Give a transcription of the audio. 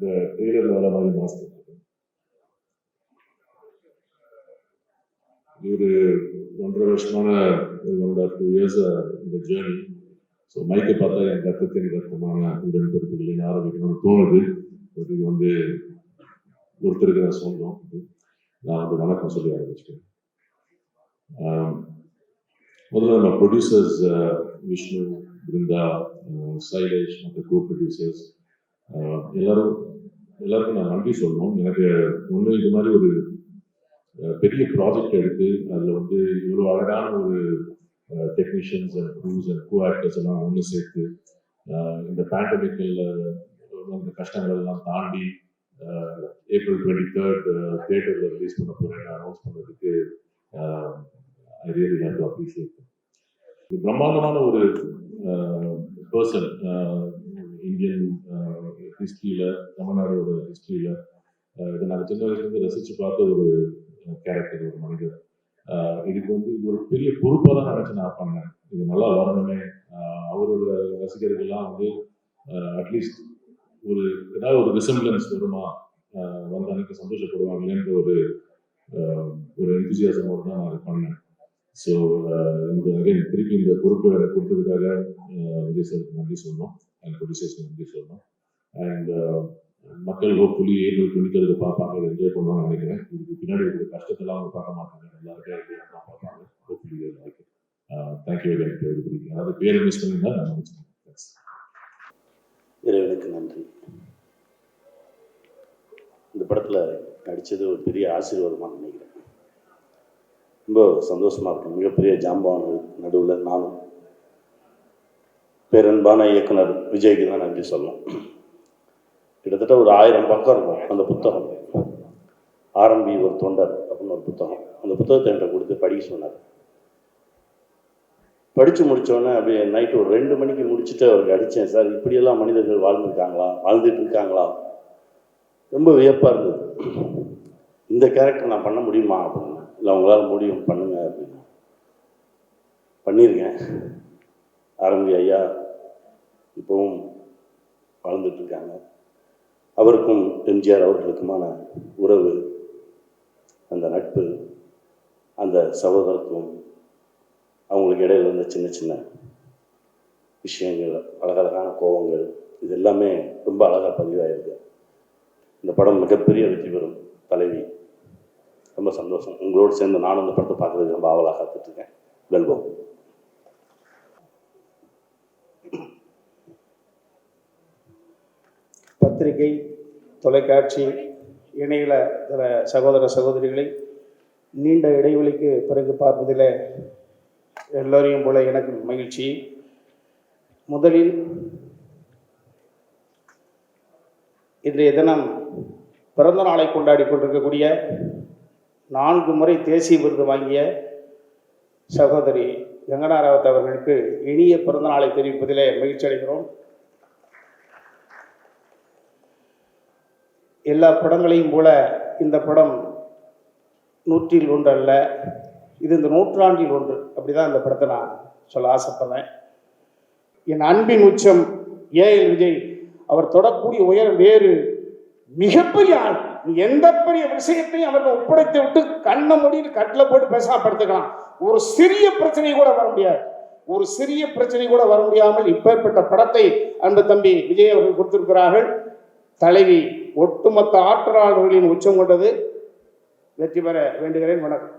இந்த ட்ரெய்லர்ல வர மாதிரி மாஸ்க் ஒரு ஒன்றரை வருஷமான ஒன் ஆர் டூ இயர்ஸ் இந்த ஜேர்னி ஸோ மைக்கை பார்த்தா என் ரத்தத்தின் ரத்தமான உடன்பொறுப்புகளை ஆரம்பிக்கணும்னு தோணுது. இது வந்து ஒருத்தருக்கு நான் சொன்னோம் நான் வந்து வணக்கம் சொல்லி ஆரம்பிச்சிட்டேன் முதல்ல நம்ம ப்ரொடியூசர்ஸ் விஷ்ணு பிருந்தா சைலேஷ் மற்ற கோ ப்ரொடியூசர்ஸ் எல்லாரும் எல்லாருக்கும் நான் நன்றி சொல்லணும். எனக்கு ஒன்று இது மாதிரி ஒரு பெரிய ப்ராஜெக்ட் எடுத்து அதில் வந்து இவ்வளோ அழகான ஒரு technicians and crews and co actors எல்லாம் ஒன்று சேர்த்து இந்த பேண்டமிக்கில் அந்த கஷ்டங்கள் எல்லாம் தாண்டி ஏப்ரல் டுவெண்ட்டி தேர்ட் தியேட்டரில் ரிலீஸ் பண்ண போகிறேன் அனௌன்ஸ் பண்ணதுக்கு I really have to appreciate ஒரு பிரம்மாண்டமான ஒரு பர்சன் இந்தியன் ஹிஸ்ட்ரியில் தமிழ்நாடோட ஹிஸ்ட்ரியில் இதை நாங்கள் சின்ன வயசுலேருந்து ரசித்து பார்த்த ஒரு கேரக்டர் ஒரு மனிதர். இதுக்கு வந்து இது ஒரு பெரிய பொறுப்பாக தான் நினச்சி நான் பண்ணேன். இது நல்லா வரணுமே. அவரோட ரசிகர்கள்லாம் வந்து அட்லீஸ்ட் ஒரு ஏதாவது ஒரு ரிசம்பிளன்ஸ் வருமா? வந்து வந்த அன்னைக்கு சந்தோஷப்படுவாங்களேன்ற ஒரு ஒரு எந்தூசியாசமோடு தான் நான் அதை பண்ணேன். ஸோ இந்த அகைன் திருப்பி இந்த பொறுப்பு எனக்கு கொடுத்ததுக்காக விஜய் சாருக்கு நன்றி சொல்லணும். அண்ட் ப்ரொடியூசர்ஸ்க்கு நன்றி சொல்லணும். அண்ட் uh, மக்கள் ஹோப்ஃபுல்லி ஏழு டுவெண்ட்டி பார்ப்பாங்க என்ஜாய் பண்ணுவாங்க நினைக்கிறேன். இதுக்கு பின்னாடி இருக்கிற கஷ்டத்தெல்லாம் அவங்க பார்க்க மாட்டாங்க. எல்லாருக்கும் தான் பார்ப்பாங்க. ஹோப்ஃபுல்லி தேங்க்யூ வெரி மச் அதாவது பேர் மிஸ் பண்ணியிருந்தா நான் நினைச்சேன் இறைவனுக்கு நன்றி. இந்த படத்தில் நடித்தது ஒரு பெரிய ஆசீர்வாதமாக நினைக்கிறேன். ரொம்ப சந்தோஷமாக இருக்கும். மிகப்பெரிய ஜாம்பவான்கள் நடுவில் நானும். பேரன்பான இயக்குனர் விஜய்க்கு தான் நன்றி சொல்லணும் கிட்டத்தட்ட ஒரு ஆயிரம் பக்கம் இருக்கும் அந்த புத்தகம். ஆரம்பி ஒரு தொண்டர் அப்படின்னு ஒரு புத்தகம். அந்த புத்தகத்தை என்கிட்ட கொடுத்து படிக்க சொன்னார். படித்து முடித்தோடனே அப்படியே நைட்டு ஒரு ரெண்டு மணிக்கு முடிச்சுட்டு அவருக்கு அடித்தேன் சார் இப்படியெல்லாம் மனிதர்கள் வாழ்ந்துருக்காங்களா? வாழ்ந்துட்டு இருக்காங்களா ரொம்ப வியப்பாக இருந்தது. இந்த கேரக்டர் நான் பண்ண முடியுமா அப்படின்னு. இல்லை உங்களால் முடியும் பண்ணுங்க அப்படின்னு. பண்ணியிருக்கேன் ஆரம்பி ஐயா இப்போவும் வாழ்ந்துட்டு இருக்காங்க அவருக்கும் எம்ஜிஆர் அவர்களுக்குமான உறவு அந்த நட்பு அந்த சகோதரத்துவம் அவங்களுக்கு இடையில் இருந்த சின்ன சின்ன விஷயங்கள் அழகழகான கோபங்கள் இது எல்லாமே ரொம்ப அழகாக பதிவாயிருக்கு. இந்த படம் மிகப்பெரிய வெற்றி பெறும் தலைவி. ரொம்ப சந்தோஷம். உங்களோடு சேர்ந்து நானும் இந்த படத்தை பார்க்குறதுக்கு ரொம்ப ஆவலாக காத்துட்ருக்கேன் வெல்வோம். பத்திரிகை தொலைக்காட்சி இணையில சில சகோதர சகோதரிகளை நீண்ட இடைவெளிக்கு பிறகு பார்ப்பதில் எல்லோரையும் போல எனக்கு மகிழ்ச்சி. முதலில் இன்றைய தினம் பிறந்த நாளை கொண்டாடி கொண்டிருக்கக்கூடிய நான்கு முறை தேசிய விருது வாங்கிய சகோதரி கங்கனா ராவத் அவர்களுக்கு இனிய பிறந்த நாளை தெரிவிப்பதிலே மகிழ்ச்சி அடைகிறோம். எல்லா படங்களையும் போல இந்த படம் நூற்றில் ஒன்று அல்ல இது இந்த நூற்றாண்டில் ஒன்று. அப்படி தான் இந்த படத்தை நான் சொல்ல ஆசைப்படுறேன். என் அன்பின் உச்சம் ஏஎல் விஜய். அவர் தொடக்கூடிய உயரம் வேறு. மிகப்பெரிய ஆள். எந்த பெரிய விஷயத்தையும் அவர்கள் ஒப்படைத்து விட்டு கண்ணை மொழியில் கட்டில் போட்டு பேசாம படுத்துக்கலாம் ஒரு சிறிய பிரச்சனை கூட வர முடியாது. ஒரு சிறிய பிரச்சனை கூட வர முடியாமல் இப்பேற்பட்ட படத்தை அன்பு தம்பி விஜய் அவர்கள் கொடுத்திருக்கிறார்கள். தலைவி ஒட்டுமொத்த ஆற்றலாளர்களின் உச்சம் கொண்டது வெற்றி பெற வேண்டுகிறேன். வணக்கம்.